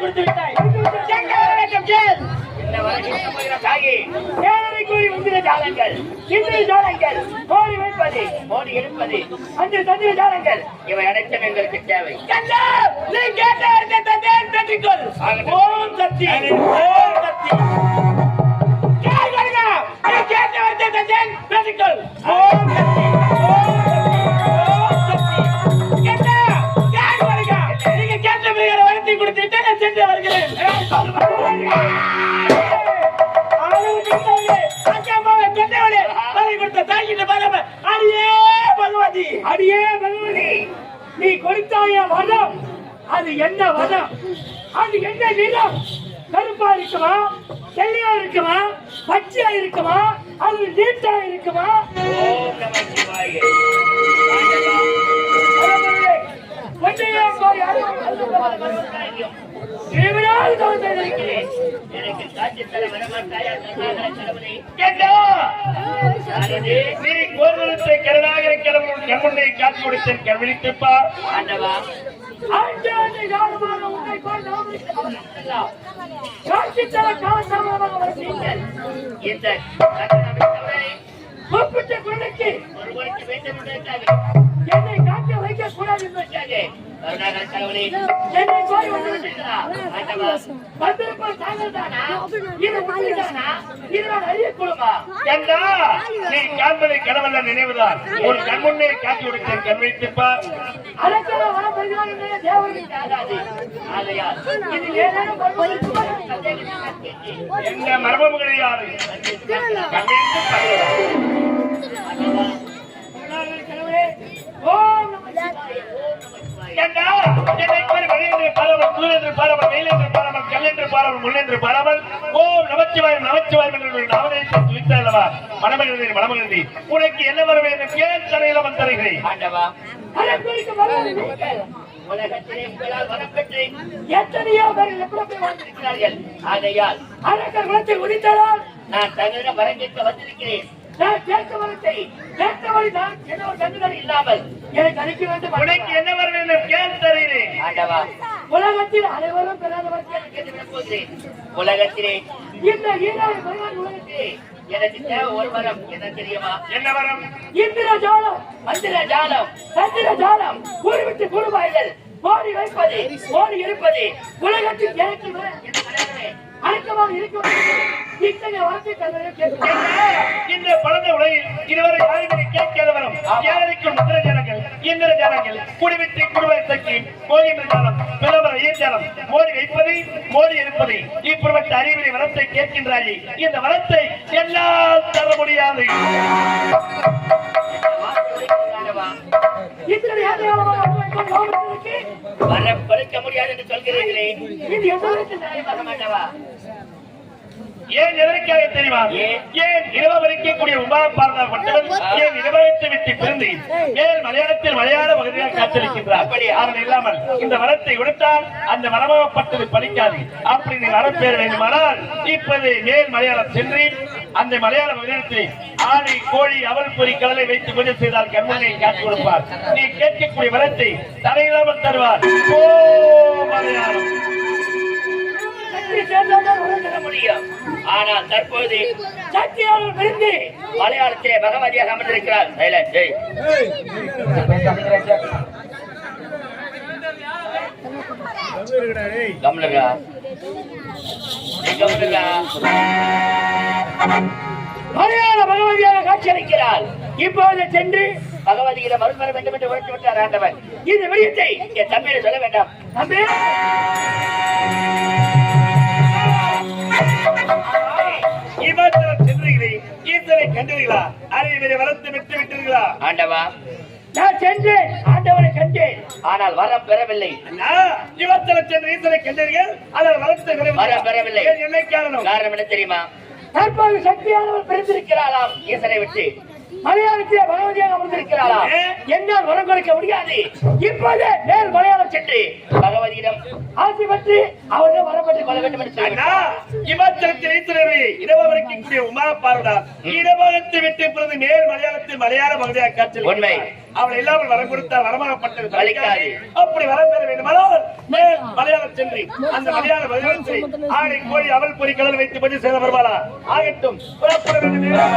கொடுத்து விட்டாய் வணக்கம் கேள் ஏழரை கூறி உந்திர ஜாலங்கள் சிந்திர ஜாலங்கள் கோரி வைப்பது மோடி எடுப்பது அந்த தந்திர ஜாலங்கள் இவை அனைத்தும் எங்களுக்கு தேவை. நீ கேட்ட அந்த தந்தையன் பெற்றுக்கொள் ஓம் சக்தி ஓம் சக்தி. கேள் கருணா நீ கேட்ட அந்த தந்தையன் பெற்றுக்கொள் ஓம் சக்தி. தாய்கிட்ட பரம, அடியே பகவதி அடியே பகவதி. நீ கொடுத்தாய வனம்? அது என்ன வனம்? அது என்ன நிறம் கருப்பா இருக்குமா? செல்லியா இருக்குமா? பச்சையா இருக்குமா? அது நீட்டா இருக்குமா? ஒன்றையே திருவிழாவில் தவறு செய்திருக்கிறேன் எனக்கு காட்சி தர வரமாட்டாயா கடவுளே கேட்டா நீ கோபுரத்தை கருணாக கிளம்பும் கண்முன்னை காத்து கொடுத்தேன் கவனித்துப்பா ஆண்டவா ஆண்டாண்டு காலமாக உன்னை. காட்சி தர காலமாக வருகிறீர்கள் இந்த கூப்பிட்ட குழந்தைக்கு ஒருவருக்கு வேண்டும் என்பதற்காக என்னை காக்க வைக்க கூடாது என்னை கோரி வந்து தாங்கள் தானா? இது உண்மைதானா? இது நான் நீ காண்பதை கடவுள நினைவுதான். ஒரு கண்முன்னே காத்து கொடுத்தேன் கவனித்துப்பா அரக்கர வர பெறுகிறார் என்ற ஆகாது ஆகையால் இது ஏதேனும் வருவதற்கு மர்மம் கிடையாது கவனித்துப்பா ஆண்டவா கடவுளே, ஓம் உனக்கு என்ன வர வேண்டும் கேள் தரையில வந்து தருகிறேன். உலகத்திலே உங்களால் வரம் பெற்று எத்தனையோ பேர் எப்படி வாழ்ந்திருக்கிறார்கள் இருக்கிறார்கள் ஆகையால் அரக்கர் குலத்தை உதித்ததால் நான் தங்களிடம் வரம் கேட்க வந்திருக்கிறேன். நான் கேட்க வரத்தை கேட்கவரை நான் என்ன ஒரு கண்டுகள் இல்லாமல் எனக்கு அளிக்க வேண்டும் உனக்கு என்ன வர வேண்டும் கேள் தருகிறேன். ஆண்டவா உலகத்தில் அனைவரும் எனக்கு கேட்டு விடப் போகிறேன் உலகத்திலே இந்த ஈராறு பகவான் உலகத்திலே எனக்கு தேவை ஒரு வரம் என்ன தெரியுமா? என்ன வரம் இந்திர ஜாலம் மந்திர ஜாலம் சந்திர ஜாலம் கூறி விட்டு கூறுவாய்கள் மோடி வைப்பது மோடி இருப்பது உலகத்தில் எனக்கு அடக்கமாக இருக்க வேண்டும். இத்தகைய வரத்தை இந்த பழந்த உலகில் இதுவரை யாருமே கேட்காத வரம் ஏழைக்கும் முத்திர ஜனங்கள் இந்திர ஜனங்கள் குடிவிட்டு குடுவை தக்கி போகின்ற ஜாலம் பிளவர ஈர்ஜாலம் மோடி வைப்பதை மோடி இருப்பதை இப்பொருவற்ற அறிவினை வரத்தை கேட்கின்றாயே இந்த வரத்தை எல்லாம் தர முடியாது. என்று சொல்கிறீர்களே இது எந்த விதத்தில் நியாயமாக ஆண்டவா ஏன் எதற்காக தெரியுமா? ஏன்? ஏன் இரவ வரைக்கக்கூடிய உமா பாரதப்பட்டவன் ஏன் இரவத்தை விட்டு பிரிந்து மேல் மலையாளத்தில் மலையாள பகுதியாக காத்திருக்கின்றார்? அப்படி. அவன் இல்லாமல் இந்த வரத்தை கொடுத்தால் அந்த வரமாகப்பட்டது பலிக்காது. அப்படி நீ வரம் பெற வேண்டுமானால் இப்போது மேல் மலையாளம் சென்று அந்த மலையாள மலையாளத்தில் ஆணை கோழி அவல் பொறி கடலை வைத்து பூஜை செய்தால் கண்மனை காத்து கொடுப்பார். நீ கேட்கக்கூடிய வரத்தை தடையில்லாமல் தருவார். ஓ மலையாளம். சக்தி சேர்ந்தவர்கள் உலகம் முடியும். ஆனால் தற்போது சக்தியாளர் விரும்பி மலையாளத்திலே பகவதியாக அமர்ந்திருக்கிறார் சைலண்ட் ஜெய் கம்லுங்க நீ மலையாள பகவதியாக காட்சியளிக்கிறார். இப்போது சென்று பகவதியிடம் மறுமர வேண்டும் என்று உழைத்து விட்டார் ஆண்டவர். இந்த விடயத்தை என் தம்பியிடம் சொல்ல வேண்டாம். தம்பி. கண்டீர்களா? அறிவினை வளர்த்து விட்டு விட்டீர்களா? ஆண்டவா நான் சென்றேன். ஆண்டவனை கண்டேன். ஆனால் வரம் பெறவில்லை. அண்ணா இமாச்சலம் சென்ற ஈசனை கண்டீர்கள். அதில் வளர்த்து வரம் பெறவில்லை. என்ன காரணம்? காரணம் என்ன தெரியுமா? தற்போது சக்தியானவர் பிரிந்திருக்கிறாராம். ஈசனை விட்டு. மலையாளத்திலே பகவதியாக அமர்ந்திருக்கிறாராம் ஏ? என்னால் வரம் கொடுக்க முடியாது. இப்போது மேல் மலையாளம் சென்று பகவதியிடம் ஆட்சி பற்றி அவர்கள் வரம் பெற்றுக் கொள்ள வேண்டும் என்று. இமாச்சலத்தில் ஈஸ்வரரை இடவ வரைக்கும் கூடிய உமா பார்வதா இடபாகத்தை விட்டு பிறகு மேல் மலையாளத்தில் மலையாள பகுதியாக காட்சி உண்மை. அவள் இல்லாமல் வரம் கொடுத்தால் வரமாகப்பட்டது பலிக்காது. அப்படி வரம் பெற வேண்டுமானால் மேல் மலையாளம் சென்று அந்த மலையாள பதிலத்தை ஆடை கோழி அவள் பொறி கடல் வைத்து பதில் செய்த வருவாளா ஆகட்டும் புறப்பட வேண்டும்.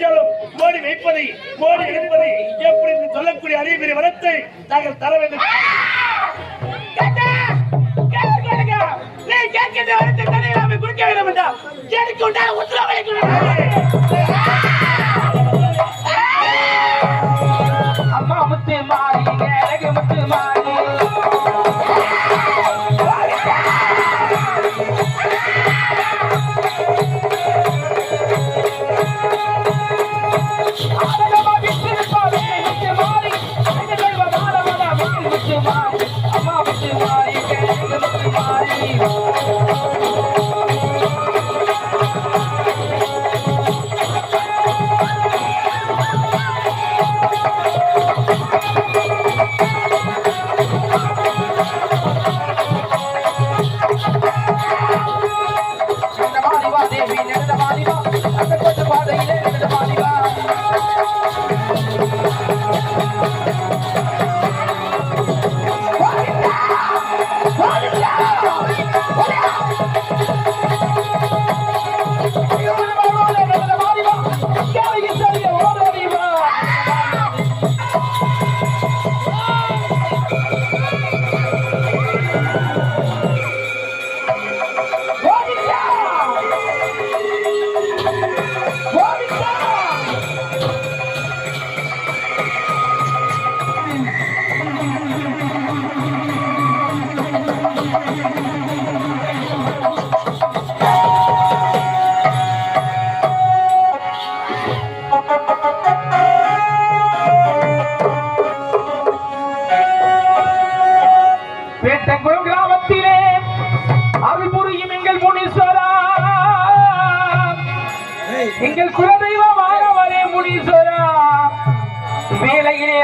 ஜாலம், விளம்பர மோடி வைப்பதை, மோடி எடுப்பதை, எப்படி என்று சொல்லக்கூடிய அறிவுரை வளத்தை நாங்கள் தர வேண்டும். அம்மா முத்து மாறி அழகு முத்து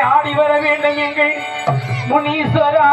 ஆடி வர வேண்டும் எங்கள் முனீஸ்வரா.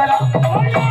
முனீஸ்வரா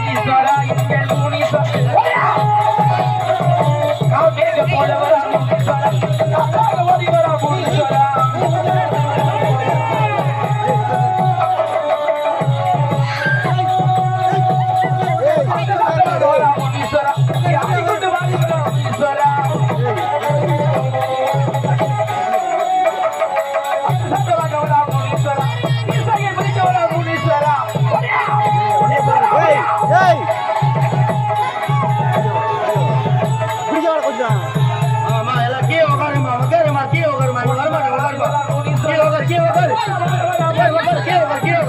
கீழே உட்காரு கீழே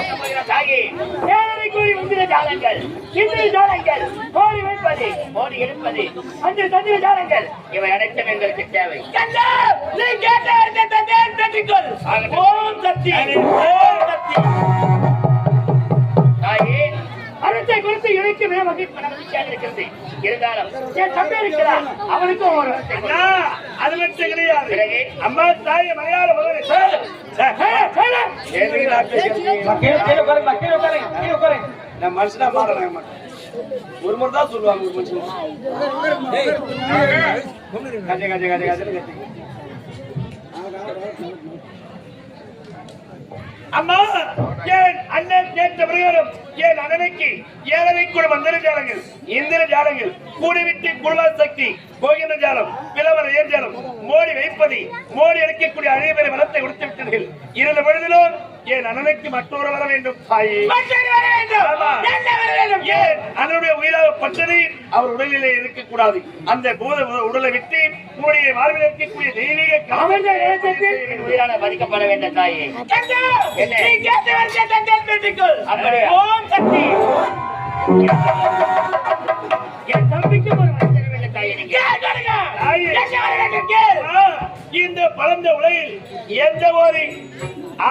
ஏழரை கூறி உந்திர ஜாலங்கள். இந்திர ஜாலங்கள். கோரி வைப்பது மோடி எடுப்பது. அந்த தந்திர ஜாலங்கள். இவை அனைத்தும் எங்களுக்கு தேவை. கண்ணா நீ கேட்ட இந்த தந்தையை பெற்றுக்கொள் ஓம் சக்தி. அருத்தை குறித்து இணைக்குமே மகிழ்ச்சி மகிழ்ச்சியாக இருக்கிறது இருந்தாலும் என் தம்பி இருக்கிறான் அவனுக்கும் ஒரு அது மட்டும் கிடையாது. பிறகு அம்மா தாய் மலையாள மகனே ஏய், ஏய், எதுக்குடா பேசுறீங்க? நான் மனுஷனா மாறேன் ஒரு முறை தான் சொல்லுவாங்க ஒரு மனுஷன். கஜ கஜ கஜ கஜ அம்மா ஏன் அண்ணன் கேட்ட பிரகாரம் ஏன் அண்ணனுக்கு ஏழரை கூட மந்திர ஜாலங்கள் இந்திர ஜாலங்கள் கூடிவிட்டு குழுவா சக்தி போகின்ற ஜாலம் பிளவர ஜாலம் மோடி வைப்பதை மோடி அளிக்கக்கூடிய அழிவுரை வளத்தை கொடுத்து விட்டீர்கள் இருந்த பொழுதிலும் என் அண்ணனுக்கு மற்றொரு வர வேண்டும்? தாயே? ஏன் அண்ணனுடைய உயிராகப்பட்டது அவர் உடலிலே இருக்கக்கூடாது. அந்த பூத உடலை விட்டு உங்களுடைய வாழ்வில் இருக்கக்கூடிய தெய்வீக என் உயிரான மதிக்கப்பட வேண்டும் தாயே? ஓம் சக்தி. என் தம்பிக்கும் ஒரு வரத்தை தர வேண்டும் தாயே. தாயே. இந்த பரந்த உலகில் எந்த ஒரு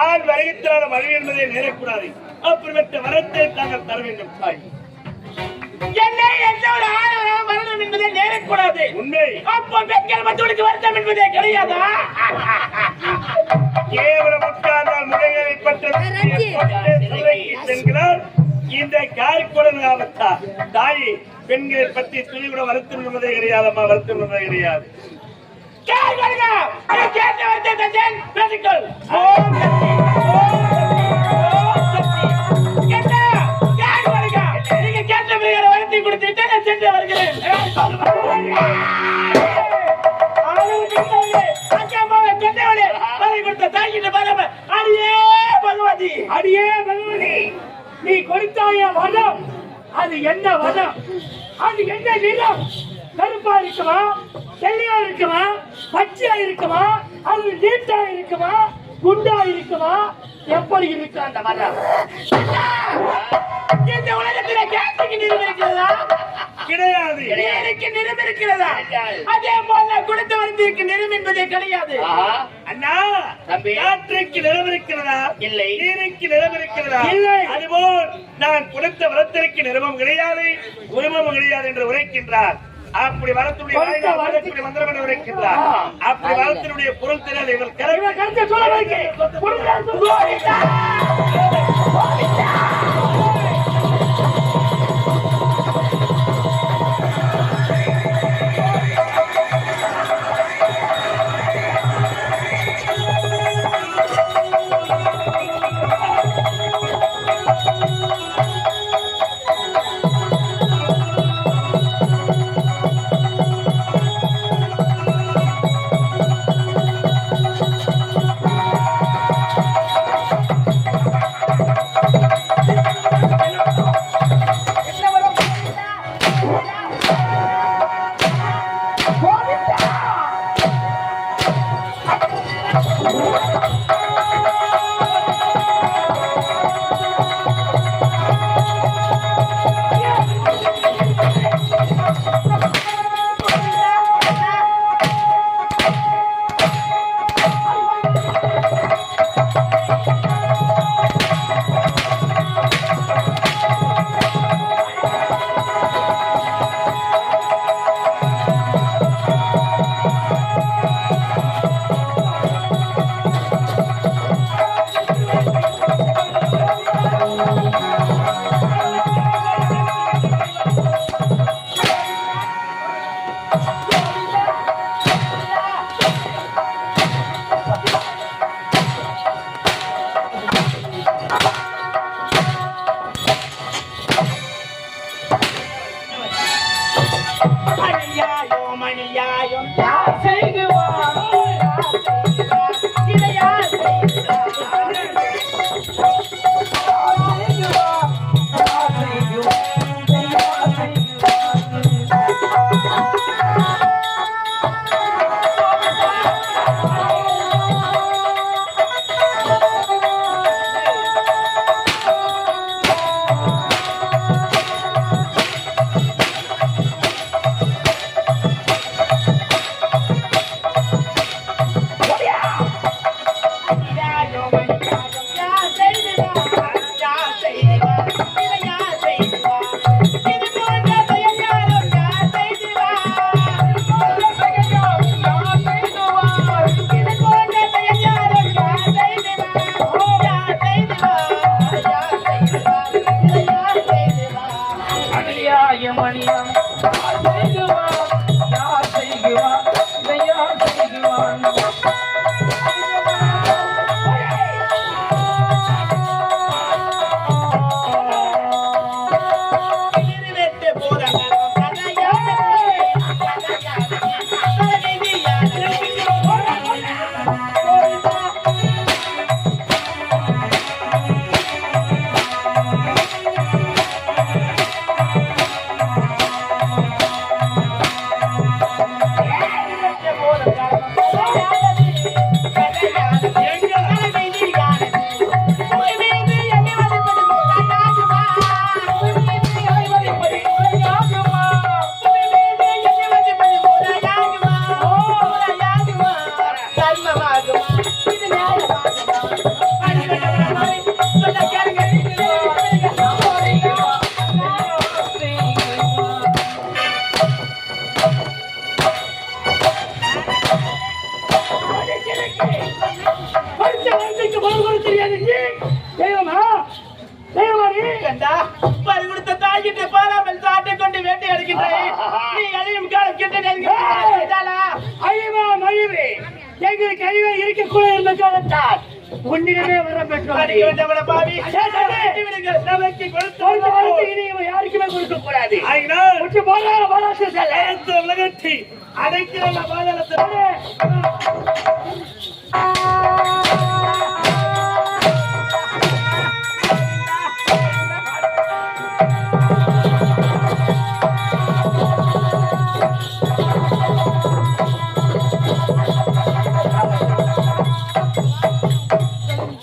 ஆண் வருகித்தான மழை என்பதை நேரக்கூடாது. அப்படிப்பட்ட வரத்தை தாங்கள் தர வேண்டும் தாய். என்னை எந்த ஒரு ஆணவம் வரணும் என்பதை நேரக்கூடாது. உண்மை. அப்போ பெண்கள் மற்றவர்களுக்கு வருத்தம் என்பதே கிடையாதா? கேவலம் உட்கார்ந்தால் முறைகளை சென்கிறார் இந்த காரிக்குடன் ஆபத்தா தாய் பெண்களை பற்றி துணி கூட வருத்தம் என்பதே கிடையாதம்மா வருத்தம் என்பதே கிடையாது. அடியே பகவதி. அடியே நீ கொடுத்தாய வனம்? அது என்ன வரம் அது என்ன நிறம்? கருப்பா இருக்குமா? தெளிவா இருக்குமா? பச்சையா இருக்குமா? அது நீட்டா இருக்குமா? குண்டா இருக்குமா? எப்படி இருக்கு அந்த மரம்? இந்த உலகத்துல கேட்டுக்கு நிறம் இருக்கிறதா? கிடையாது. நீருக்கு நிறம் இருக்கிறதா? அதே போல கொடுத்து வந்திருக்கு என்பதே கிடையாது. அண்ணா. காற்றுக்கு நிலம் இருக்கிறதா? இல்லை. நீருக்கு நிலம் இருக்கிறதா? இல்லை. அதுபோல் நான் கொடுத்த வரத்திற்கு நிறமும் கிடையாது உரிமமும் கிடையாது என்று உரைக்கின்றார். அப்படி வரத்துடைய மந்திரம் ஆ. அப்படி வரத்தினுடைய பொருள் தெரியாது இவன் கருத்தை சொல்ல வைக்க சோதத்தால் உன்னிடமே வர பெற்றோம் யாருக்குமே கொடுக்க கூடாது. உலகத்தை அடைக்கிற பாதாளத்தை